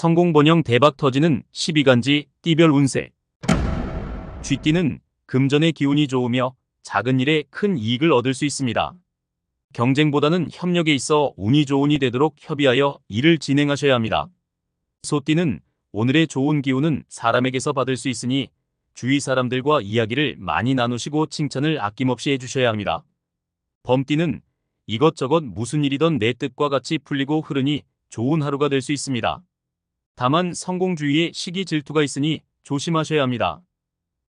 성공 번영 대박 터지는 12간지 띠별 운세. 쥐띠는 금전의 기운이 좋으며 작은 일에 큰 이익을 얻을 수 있습니다. 경쟁보다는 협력에 있어 운이 좋은이 되도록 협의하여 일을 진행하셔야 합니다. 소띠는 오늘의 좋은 기운은 사람에게서 받을 수 있으니 주위 사람들과 이야기를 많이 나누시고 칭찬을 아낌없이 해주셔야 합니다. 범띠는 이것저것 무슨 일이던 내 뜻과 같이 풀리고 흐르니 좋은 하루가 될 수 있습니다. 다만 성공주의에 시기 질투가 있으니 조심하셔야 합니다.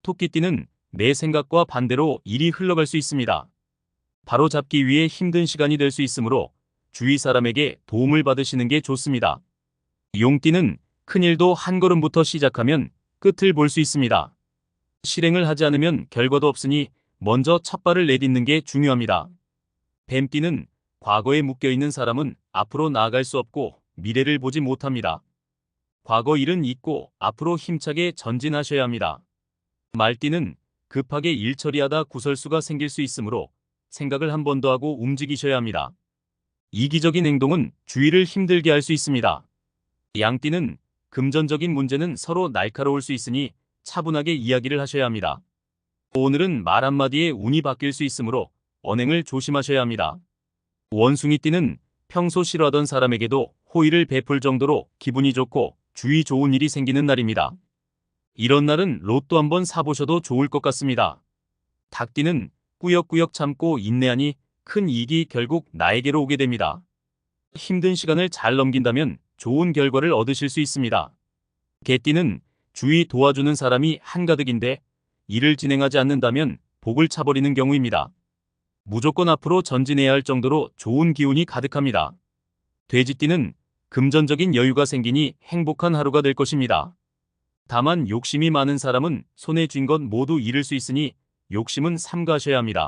토끼띠는 내 생각과 반대로 일이 흘러갈 수 있습니다. 바로 잡기 위해 힘든 시간이 될 수 있으므로 주위 사람에게 도움을 받으시는 게 좋습니다. 용띠는 큰 일도 한 걸음부터 시작하면 끝을 볼 수 있습니다. 실행을 하지 않으면 결과도 없으니 먼저 첫 발을 내딛는 게 중요합니다. 뱀띠는 과거에 묶여있는 사람은 앞으로 나아갈 수 없고 미래를 보지 못합니다. 과거 일은 잊고 앞으로 힘차게 전진하셔야 합니다. 말띠는 급하게 일 처리하다 구설수가 생길 수 있으므로 생각을 한 번 더 하고 움직이셔야 합니다. 이기적인 행동은 주의를 힘들게 할 수 있습니다. 양띠는 금전적인 문제는 서로 날카로울 수 있으니 차분하게 이야기를 하셔야 합니다. 오늘은 말 한마디에 운이 바뀔 수 있으므로 언행을 조심하셔야 합니다. 원숭이띠는 평소 싫어하던 사람에게도 호의를 베풀 정도로 기분이 좋고 주위 좋은 일이 생기는 날입니다. 이런 날은 로또 한번 사보셔도 좋을 것 같습니다. 닭띠는 꾸역꾸역 참고 인내하니 큰 이익이 결국 나에게로 오게 됩니다. 힘든 시간을 잘 넘긴다면 좋은 결과를 얻으실 수 있습니다. 개띠는 주위 도와주는 사람이 한가득인데 일을 진행하지 않는다면 복을 차버리는 경우입니다. 무조건 앞으로 전진해야 할 정도로 좋은 기운이 가득합니다. 돼지띠는 금전적인 여유가 생기니 행복한 하루가 될 것입니다. 다만 욕심이 많은 사람은 손에 쥔 것 모두 잃을 수 있으니 욕심은 삼가하셔야 합니다.